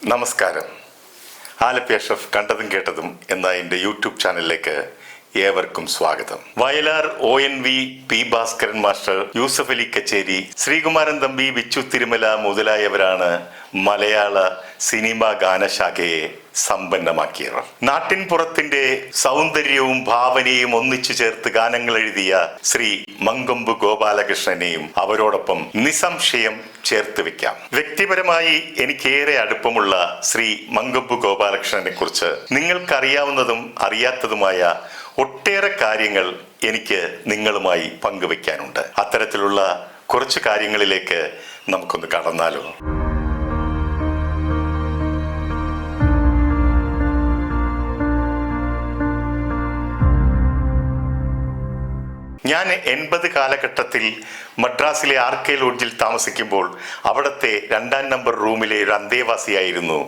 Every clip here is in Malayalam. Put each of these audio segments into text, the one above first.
നമസ്കാരം. ആലപ്പി അഷഫ് കണ്ടതും കേട്ടതും എന്ന എന്റെ യൂട്യൂബ് ചാനലിലേക്ക് ഏവർക്കും സ്വാഗതം. Vayalar O N V P Bhaskaran master Yusuf Ali Kacheri Sreekumaran Thampi Vichu Thirumala മുതലായവരാണ് മലയാള സിനിമ ഗാനശാഖയെ സമ്പന്നമാക്കിയവർ. നാട്ടിൻ പുറത്തിന്റെ സൗന്ദര്യവും ഭാവനയും ഒന്നിച്ചു ചേർത്ത് ഗാനങ്ങൾ എഴുതിയ ശ്രീ മങ്കൊമ്പ് ഗോപാലകൃഷ്ണനെയും അവരോടൊപ്പം നിസംശയം ചേർത്ത് വെക്കാം. വ്യക്തിപരമായി എനിക്കേറെ അടുപ്പമുള്ള ശ്രീ മങ്കൊമ്പ് ഗോപാലകൃഷ്ണനെ കുറിച്ച് നിങ്ങൾക്കറിയാവുന്നതും അറിയാത്തതുമായ ഒട്ടേറെ കാര്യങ്ങൾ എനിക്ക് നിങ്ങളുമായി പങ്കുവെക്കാനുണ്ട് അത്തരത്തിലുള്ള കുറച്ച് കാര്യങ്ങളിലേക്ക് നമുക്കൊന്ന് കടന്നാലോ? ഞാൻ എൺപത് കാലഘട്ടത്തിൽ മദ്രാസിലെ ആർ കെ ലോഡ്ജിൽ താമസിക്കുമ്പോൾ അവിടുത്തെ രണ്ടാം നമ്പർ റൂമിലെ ഒരു അന്തേവാസിയായിരുന്നു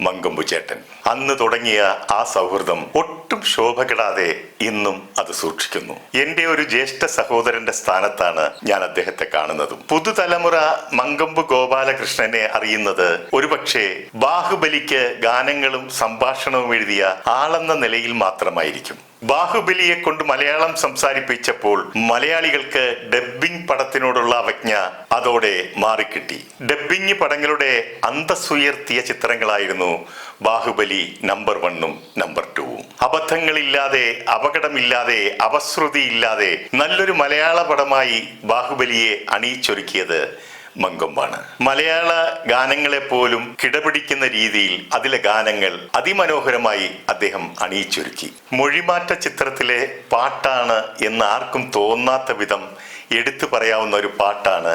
മങ്കമ്പു ചേട്ടൻ. അന്ന് തുടങ്ങിയ ആ സൗഹൃദം ഒട്ടും ശോഭ കെടാതെ ഇന്നും അത് സൂക്ഷിക്കുന്നു. എന്റെ ഒരു ജ്യേഷ്ഠ സഹോദരന്റെ സ്ഥാനത്താണ് ഞാൻ അദ്ദേഹത്തെ കാണുന്നതും. പുതുതലമുറ മങ്കമ്പു ഗോപാലകൃഷ്ണനെ അറിയുന്നത് ഒരുപക്ഷെ ബാഹുബലിക്ക് ഗാനങ്ങളും സംഭാഷണവും എഴുതിയ ആളെന്ന നിലയിൽ മാത്രമായിരിക്കും. ബാഹുബലിയെ കൊണ്ട് മലയാളം സംസാരിപ്പിച്ചപ്പോൾ മലയാളികൾക്ക് ഡബ്ബിംഗ് പടത്തിനോടുള്ള അവജ്ഞ അതോടെ മാറിക്കിട്ടി. ഡബ്ബിംഗ് പടങ്ങളുടെ അന്തസ്സുയർത്തിയ ചിത്രങ്ങളായിരുന്നു ബാഹുബലി നമ്പർ വണ്ണും നമ്പർ ടൂവും അബദ്ധങ്ങളില്ലാതെ അപകടമില്ലാതെ അപശ്രുതിയില്ലാതെ നല്ലൊരു മലയാള പടമായി ബാഹുബലിയെ അണിയിച്ചൊരുക്കിയത് മങ്കൊമ്പാണ് മലയാള ഗാനങ്ങളെ പോലും കിടപിടിക്കുന്ന രീതിയിൽ അതിലെ ഗാനങ്ങൾ അതിമനോഹരമായി അദ്ദേഹം അണിയിച്ചൊരുക്കി. മൊഴിമാറ്റ ചിത്രത്തിലെ പാട്ടാണ് എന്ന് ആർക്കും തോന്നാത്ത വിധം എടുത്തു പറയാവുന്ന ഒരു പാട്ടാണ്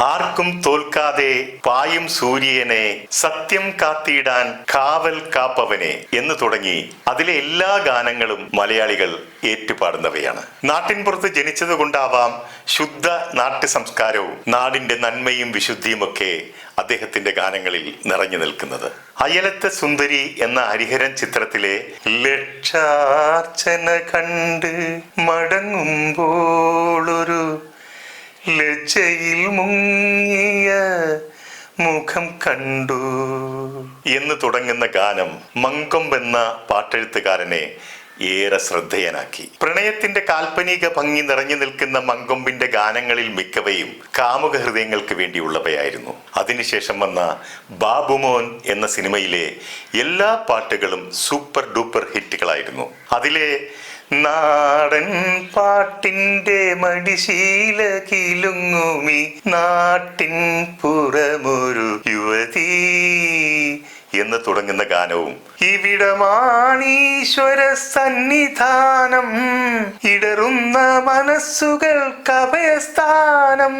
ആർക്കും തോൽക്കാതെ പായും സൂര്യനെ സത്യം കാത്തിയിടാൻ കാവൽ കാപ്പവനെ എന്ന് തുടങ്ങി അതിലെ എല്ലാ ഗാനങ്ങളും മലയാളികൾ ഏറ്റുപാടുന്നവയാണ്. നാട്ടിൻപുറത്ത് ജനിച്ചതുകൊണ്ടാവാം ശുദ്ധ നാട്യ സംസ്കാരവും നാടിന്റെ നന്മയും വിശുദ്ധിയും ഒക്കെ അദ്ദേഹത്തിന്റെ ഗാനങ്ങളിൽ നിറഞ്ഞു നിൽക്കുന്നത്. അയലത്തെ സുന്ദരി എന്ന ഹരിഹരൻ ചിത്രത്തിലെ ലക്ഷാർച്ചന കണ്ട് മടങ്ങുമ്പോൾ ലജ്ജയിൽ മുങ്ങിയ മുഖം കണ്ടു. എന്ന് തുടങ്ങുന്ന ഗാനം മങ്കൊമ്പെന്ന പാട്ടെഴുത്തുകാരനെ ഏറെ ശ്രദ്ധേയനാക്കി. പ്രണയത്തിന്റെ കാൽപ്പനിക ഭംഗി നിറഞ്ഞു നിൽക്കുന്ന മങ്കൊമ്പിന്റെ ഗാനങ്ങളിൽ മിക്കവയും കാമുക ഹൃദയങ്ങൾക്ക് വേണ്ടിയുള്ളവയായിരുന്നു. അതിനുശേഷം വന്ന ബാബുമോൻ എന്ന സിനിമയിലെ എല്ലാ പാട്ടുകളും സൂപ്പർ ഡൂപ്പർ ഹിറ്റുകളായിരുന്നു. അതിലെ നാടൻ പാട്ടിന്റെ മടിശീല കിലുങ്ങുമി നാട്ടിൻ പുറമൊരു യുവതി എന്ന് തുടങ്ങുന്ന ഗാനവും. ഇവിടമാണീശ്വര സന്നിധാനം ഇടറുന്ന മനസ്സുകൾ അഭയസ്ഥാനം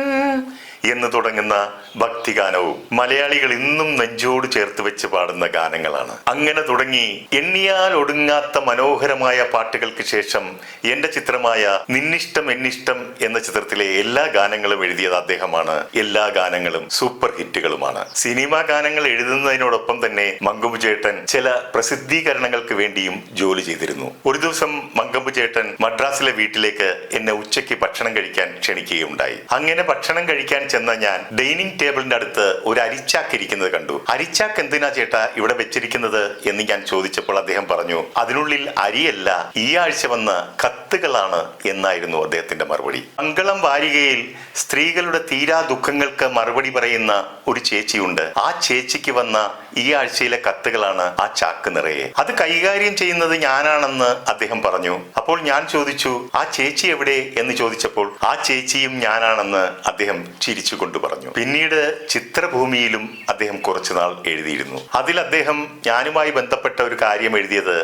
എന്ന് തുടങ്ങുന്ന ഭക്തിഗാനവും മലയാളികൾ ഇന്നും നെഞ്ചോട് ചേർത്ത് വെച്ച് പാടുന്ന ഗാനങ്ങളാണ്. അങ്ങനെ തുടങ്ങി എണ്ണിയാൽ ഒടുങ്ങാത്ത മനോഹരമായ പാട്ടുകൾക്ക് ശേഷം എന്റെ ചിത്രമായ നിന്നിഷ്ടം എന്നിഷ്ടം എന്ന ചിത്രത്തിലെ എല്ലാ ഗാനങ്ങളും എഴുതിയത് അദ്ദേഹമാണ്. എല്ലാ ഗാനങ്ങളും സൂപ്പർ ഹിറ്റുകളുമാണ്. സിനിമാ ഗാനങ്ങൾ എഴുതുന്നതിനോടൊപ്പം തന്നെ മങ്കുമ്പുചേട്ടൻ ചില പ്രസിദ്ധീകരണങ്ങൾക്ക് വേണ്ടിയും ജോലി ചെയ്തിരുന്നു. ഒരു ദിവസം മങ്കമ്പുചേട്ടൻ മദ്രാസിലെ വീട്ടിലേക്ക് എന്നെ ഉച്ചയ്ക്ക് ഭക്ഷണം കഴിക്കാൻ ക്ഷണിക്കുകയുണ്ടായി. അങ്ങനെ ഭക്ഷണം കഴിക്കാൻ ചെന്ന ഞാൻ ഡൈനിങ് ടേബിളിന്റെ അടുത്ത് ഒരു അരിച്ചാക്ക് ഇരിക്കുന്നത് കണ്ടു. അരിച്ചാക്ക് എന്തിനാ ചേട്ടാ ഇവിടെ വെച്ചിരിക്കുന്നത് എന്ന് ഞാൻ ചോദിച്ചപ്പോൾ അദ്ദേഹം പറഞ്ഞു അതിനുള്ളിൽ അരിയല്ല ഈ ആഴ്ച വന്ന കത്തുകളാണ് എന്നായിരുന്നു അദ്ദേഹത്തിന്റെ മറുപടി. മംഗളം വാരികയിൽ സ്ത്രീകളുടെ തീരാ ദുഃഖങ്ങൾക്ക് മറുപടി പറയുന്ന ഒരു ചേച്ചിയുണ്ട്. ആ ചേച്ചിക്ക് വന്ന ഈ ആഴ്ചയിലെ കത്തുകളാണ് ആ ചാക്ക് നിറയെ. അത് കൈകാര്യം ചെയ്യുന്നത് ഞാനാണെന്ന് അദ്ദേഹം പറഞ്ഞു. അപ്പോൾ ഞാൻ ചോദിച്ചു ആ ചേച്ചി എവിടെ? എന്ന് ചോദിച്ചപ്പോൾ ആ ചേച്ചിയും ഞാനാണെന്ന് അദ്ദേഹം ചിരിച്ചുകൊണ്ട് പറഞ്ഞു. പിന്നീട് ചിത്രഭൂമിയിലും അദ്ദേഹം കുറച്ചുനാൾ എഴുതിയിരുന്നു. അതിൽ അദ്ദേഹം ഞാനുമായി ബന്ധപ്പെട്ട ഒരു കാര്യം എഴുതിയത്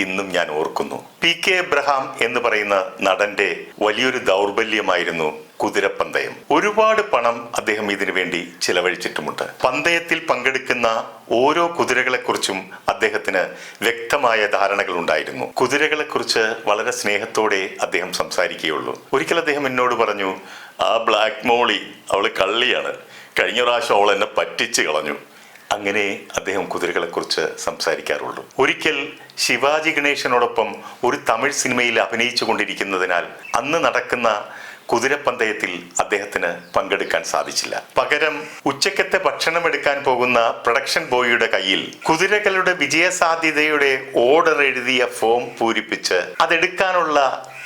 ഇന്നും ഞാൻ ഓർക്കുന്നു. പി കെ എബ്രഹാം എന്ന് പറയുന്ന നടന്റെ വലിയൊരു ദൗർബല്യമായിരുന്നു കുതിരപ്പന്തയം. ഒരുപാട് പണം അദ്ദേഹം ഇതിനു വേണ്ടി ചിലവഴിച്ചിട്ടുമുണ്ട്. പന്തയത്തിൽ പങ്കെടുക്കുന്ന ഓരോ കുതിരകളെക്കുറിച്ചും അദ്ദേഹത്തിന് വ്യക്തമായ ധാരണകൾ ഉണ്ടായിരുന്നു. കുതിരകളെക്കുറിച്ച് വളരെ സ്നേഹത്തോടെ അദ്ദേഹം സംസാരിക്കുകയുള്ളൂ. ഒരിക്കൽ അദ്ദേഹം എന്നോട് പറഞ്ഞു ആ ബ്ലാക്ക് മോളി അവൾ കള്ളിയാണ്. കഴിഞ്ഞ പ്രാവശ്യം അവൾ എന്നെ പറ്റിച്ച് കളഞ്ഞു. അങ്ങനെ അദ്ദേഹം കുതിരകളെക്കുറിച്ച് സംസാരിക്കാറുള്ളൂ. ഒരിക്കൽ ശിവാജി ഗണേശനോടൊപ്പം ഒരു തമിഴ് സിനിമയിൽ അഭിനയിച്ചു കൊണ്ടിരിക്കുന്നതിനാൽ അന്ന് നടക്കുന്ന കുതിരപ്പന്തയത്തിൽ അദ്ദേഹത്തിന് പങ്കെടുക്കാൻ സാധിച്ചില്ല. പകരം ഉച്ചക്കത്തെ ഭക്ഷണം എടുക്കാൻ പോകുന്ന പ്രൊഡക്ഷൻ ബോയിയുടെ കയ്യിൽ കുതിരകളുടെ വിജയസാധ്യതയുടെ ഓർഡർ എഴുതിയ ഫോം പൂരിപ്പിച്ച് അതെടുക്കാനുള്ള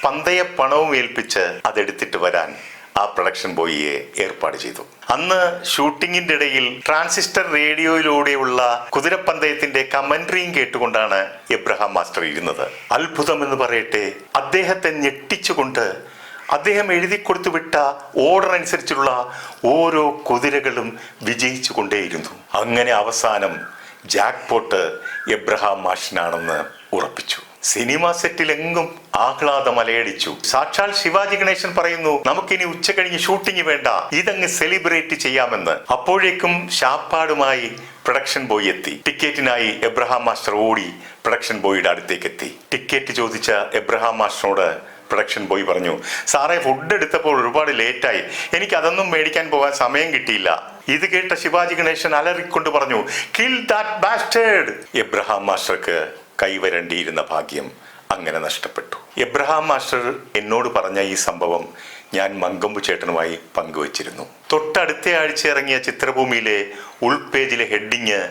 പന്തയ പണവും ഏൽപ്പിച്ച് അതെടുത്തിട്ട് വരാൻ ആ പ്രൊഡക്ഷൻ ബോയിയെ ഏർപ്പാട് ചെയ്തു. അന്ന് ഷൂട്ടിങ്ങിന്റെ ഇടയിൽ ട്രാൻസിസ്റ്റർ റേഡിയോയിലൂടെയുള്ള കുതിരപ്പന്തയത്തിന്റെ കമന്ററിയും കേട്ടുകൊണ്ടാണ് എബ്രഹാം മാസ്റ്റർ ഇരുന്നത്. അത്ഭുതം എന്ന് പറയട്ടെ അദ്ദേഹത്തെ ഞെട്ടിച്ചുകൊണ്ട് അദ്ദേഹം എഴുതി കൊടുത്തു വിട്ട ഓർഡർ അനുസരിച്ചുള്ള ഓരോ കുതിരകളും വിജയിച്ചു കൊണ്ടേയിരുന്നു അങ്ങനെ അവസാനം ജാക്ക് പോട്ട് എബ്രഹാം മാഷിനാണെന്ന് ഉറപ്പിച്ചു. സിനിമ സെറ്റിലെങ്ങും ആഹ്ലാദം അലയടിച്ചു സാക്ഷാൽ ശിവാജി ഗണേശൻ പറയുന്നു നമുക്കിനി ഉച്ച കഴിഞ്ഞ് ഷൂട്ടിംഗ് വേണ്ട. ഇതങ്ങ് സെലിബ്രേറ്റ് ചെയ്യാമെന്ന്. അപ്പോഴേക്കും ഷാപ്പാടുമായി പ്രൊഡക്ഷൻ ബോയ് എത്തി. ടിക്കറ്റിനായി എബ്രഹാം മാസ്റ്റർ ഓടി പ്രൊഡക്ഷൻ ബോയിയുടെ അടുത്തേക്ക് എത്തി. ടിക്കറ്റ് ചോദിച്ച എബ്രഹാം മാസ്റ്ററോട് പ്രൊഡക്ഷൻ ബോയ് പറഞ്ഞു സാറേ ഫുഡ് എടുത്തപ്പോൾ ഒരുപാട് ലേറ്റായി. എനിക്ക് അതൊന്നും മേടിക്കാൻ പോകാൻ സമയം കിട്ടിയില്ല. ഇത് കേട്ട ശിവാജി ഗണേശൻ അലറിക്കൊണ്ട് പറഞ്ഞു കിൽ ദാറ്റ് ബാസ്റ്റേഡ് എബ്രഹാം മാസ്റ്റർക്ക് കൈവരണ്ടിയിരുന്ന ഭാഗ്യം അങ്ങനെ നഷ്ടപ്പെട്ടു. എബ്രഹാം മാസ്റ്റർ എന്നോട് പറഞ്ഞ ഈ സംഭവം ഞാൻ മങ്കമ്പു ചേട്ടനുമായി പങ്കുവച്ചിരുന്നു. തൊട്ടടുത്ത ആഴ്ച ഇറങ്ങിയ ചിത്രഭൂമിയിലെ ഉൾപേജിലെ ഹെഡിങ്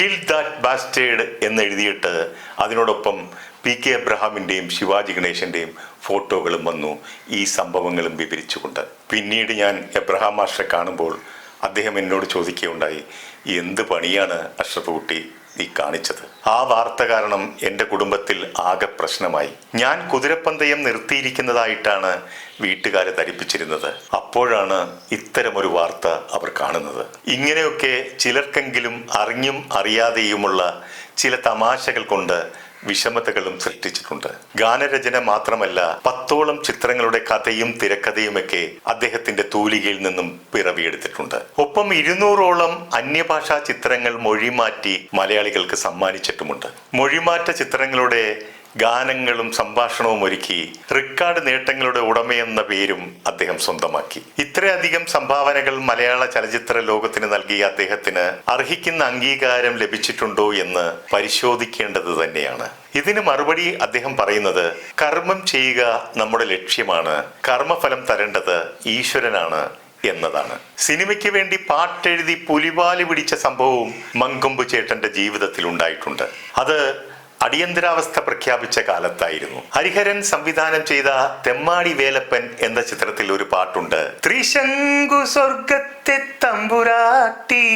കിൽ ദാറ്റ് ബാസ്റ്റേഡ് എന്ന് എഴുതിയിട്ട് അതിനോടൊപ്പം പി കെ എബ്രഹാമിന്റെയും ശിവാജി ഗണേശന്റെയും ഫോട്ടോകളും വന്നു ഈ സംഭവങ്ങളും വിവരിച്ചുകൊണ്ട്. പിന്നീട് ഞാൻ എബ്രഹാം മാസ്റ്ററെ കാണുമ്പോൾ അദ്ദേഹം എന്നോട് ചോദിക്കുകയുണ്ടായി എന്ത് പണിയാണ് അഷ്റഫ് കുട്ടി നീ കാണിച്ചത്. ആ വാർത്ത കാരണം എന്റെ കുടുംബത്തിൽ ആകെ പ്രശ്നമായി. ഞാൻ കുതിരപ്പന്തയം നിർത്തിയിരിക്കുന്നതായിട്ടാണ് വീട്ടുകാരെ ധരിപ്പിച്ചിരുന്നത്. അപ്പോഴാണ് ഇത്തരമൊരു വാർത്ത അവർ കാണുന്നത്. ഇങ്ങനെയൊക്കെ ചിലർക്കെങ്കിലും അറിഞ്ഞും അറിയാതെയുമുള്ള ചില തമാശകൾ കൊണ്ട് വിഷമതകളും സൃഷ്ടിച്ചിട്ടുണ്ട്. ഗാനരചന മാത്രമല്ല പത്തോളം ചിത്രങ്ങളുടെ കഥയും തിരക്കഥയുമൊക്കെ അദ്ദേഹത്തിന്റെ തൂലികയിൽ നിന്നും പിറവിയെടുത്തിട്ടുണ്ട്. ഒപ്പം ഇരുന്നൂറോളം അന്യഭാഷാ ചിത്രങ്ങൾ മൊഴിമാറ്റി മലയാളികൾക്ക് സമ്മാനിച്ചിട്ടുമുണ്ട്. മൊഴിമാറ്റ ചിത്രങ്ങളുടെ ഗാനങ്ങളും സംഭാഷണവും ഒരുക്കി റിക്കാർഡ് നേട്ടങ്ങളുടെ ഉടമയെന്ന പേരും അദ്ദേഹം സ്വന്തമാക്കി. ഇത്രയധികം സംഭാവനകൾ മലയാള ചലച്ചിത്ര ലോകത്തിന് നൽകിയ അദ്ദേഹത്തിന് അർഹിക്കുന്ന അംഗീകാരം ലഭിച്ചിട്ടുണ്ടോ എന്ന് പരിശോധിക്കേണ്ടത് തന്നെയാണ്. ഇതിന് മറുപടി അദ്ദേഹം പറയുന്നത് കർമ്മം ചെയ്യുക നമ്മുടെ ലക്ഷ്യമാണ്. കർമ്മഫലം തരേണ്ടത് ഈശ്വരനാണ് എന്നതാണ്. സിനിമയ്ക്ക് വേണ്ടി പാട്ടെഴുതി പുലിവാലി പിടിച്ച സംഭവവും മങ്കൊമ്പ് ചേട്ടന്റെ ജീവിതത്തിൽ ഉണ്ടായിട്ടുണ്ട്. അത് അടിയന്തരാവസ്ഥ പ്രഖ്യാപിച്ച കാലത്തായിരുന്നു. ഹരിഹരൻ സംവിധാനം ചെയ്ത തെമ്മാടി വേലപ്പൻ എന്ന ചിത്രത്തിൽ ഒരു പാട്ടുണ്ട്. ത്രിശങ്കു സ്വർഗത്തെ തമ്പുരാട്ടി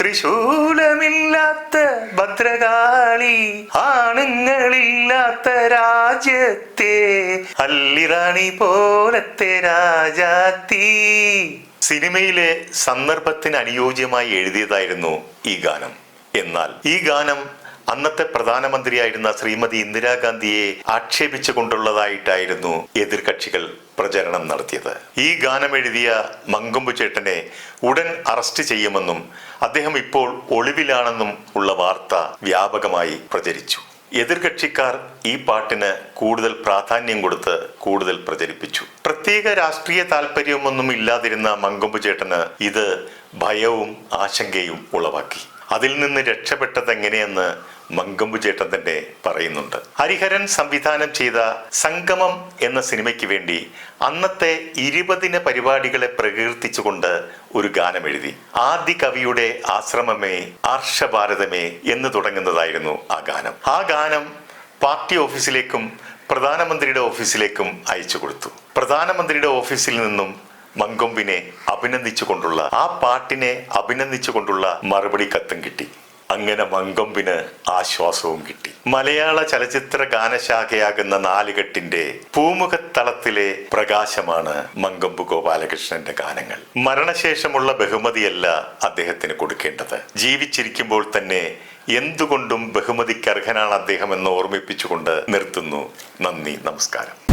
ത്രിശൂലമില്ലാത്ത ഭദ്രകാളി ആണുങ്ങളില്ലാത്ത രാജ്യത്തെ അല്ലിറാണി പോലത്തെ രാജാത്തി. സിനിമയിലെ സന്ദർഭത്തിന് അനുയോജ്യമായി എഴുതിയതായിരുന്നു ഈ ഗാനം. എന്നാൽ ഈ ഗാനം അന്നത്തെ പ്രധാനമന്ത്രിയായിരുന്ന ശ്രീമതി ഇന്ദിരാഗാന്ധിയെ ആക്ഷേപിച്ചുകൊണ്ടുള്ളതായിട്ടായിരുന്നു എതിർകക്ഷികൾ പ്രചരണം നടത്തിയത്. ഈ ഗാനം എഴുതിയ മങ്കൊമ്പു ചേട്ടനെ ഉടൻ അറസ്റ്റ് ചെയ്യുമെന്നും അദ്ദേഹം ഇപ്പോൾ ഒളിവിലാണെന്നും ഉള്ള വാർത്ത വ്യാപകമായി പ്രചരിച്ചു. എതിർകക്ഷിക്കാർ ഈ പാട്ടിന് കൂടുതൽ പ്രാധാന്യം കൊടുത്ത് കൂടുതൽ പ്രചരിപ്പിച്ചു. പ്രത്യേക രാഷ്ട്രീയ താല്പര്യമൊന്നും ഇല്ലാതിരുന്ന മങ്കൊമ്പു ചേട്ടന് ഇത് ഭയവും ആശങ്കയും ഉളവാക്കി. അതിൽ നിന്ന് രക്ഷപ്പെട്ടത് എങ്ങനെയെന്ന് മങ്കമ്പു ചേട്ടൻ തന്നെ പറയുന്നുണ്ട്. ഹരിഹരൻ സംവിധാനം ചെയ്ത സംഗമം എന്ന സിനിമയ്ക്ക് വേണ്ടി അന്നത്തെ ഇരുപതിന പരിപാടികളെ പ്രകീർത്തിച്ചുകൊണ്ട് ഒരു ഗാനം എഴുതി ആദ്യ കവിയുടെ ആശ്രമമേ ആർഷഭാരതമേ എന്ന് തുടങ്ങുന്നതായിരുന്നു ആ ഗാനം. ആ ഗാനം പാർട്ടി ഓഫീസിലേക്കും പ്രധാനമന്ത്രിയുടെ ഓഫീസിലേക്കും അയച്ചു കൊടുത്തു. പ്രധാനമന്ത്രിയുടെ ഓഫീസിൽ നിന്നും മങ്കൊമ്പിനെ അഭിനന്ദിച്ചുകൊണ്ടുള്ള ആ പാട്ടിനെ അഭിനന്ദിച്ചുകൊണ്ടുള്ള മറുപടി കത്തും കിട്ടി. അങ്ങനെ മങ്കൊമ്പിന് ആശ്വാസവും കിട്ടി. മലയാള ചലച്ചിത്ര ഗാനശാഖയാകുന്ന നാലുകെട്ടിന്റെ പൂമുഖത്തളത്തിലെ പ്രകാശമാണ് മങ്കൊമ്പ് ഗോപാലകൃഷ്ണന്റെ ഗാനങ്ങൾ. മരണശേഷമുള്ള ബഹുമതിയല്ല അദ്ദേഹത്തിന് കൊടുക്കേണ്ടത്. ജീവിച്ചിരിക്കുമ്പോൾ തന്നെ എന്തുകൊണ്ടും ബഹുമതിക്ക് അർഹനാണ് അദ്ദേഹം എന്ന് ഓർമ്മിപ്പിച്ചുകൊണ്ട് നിർത്തുന്നു. നന്ദി നമസ്കാരം.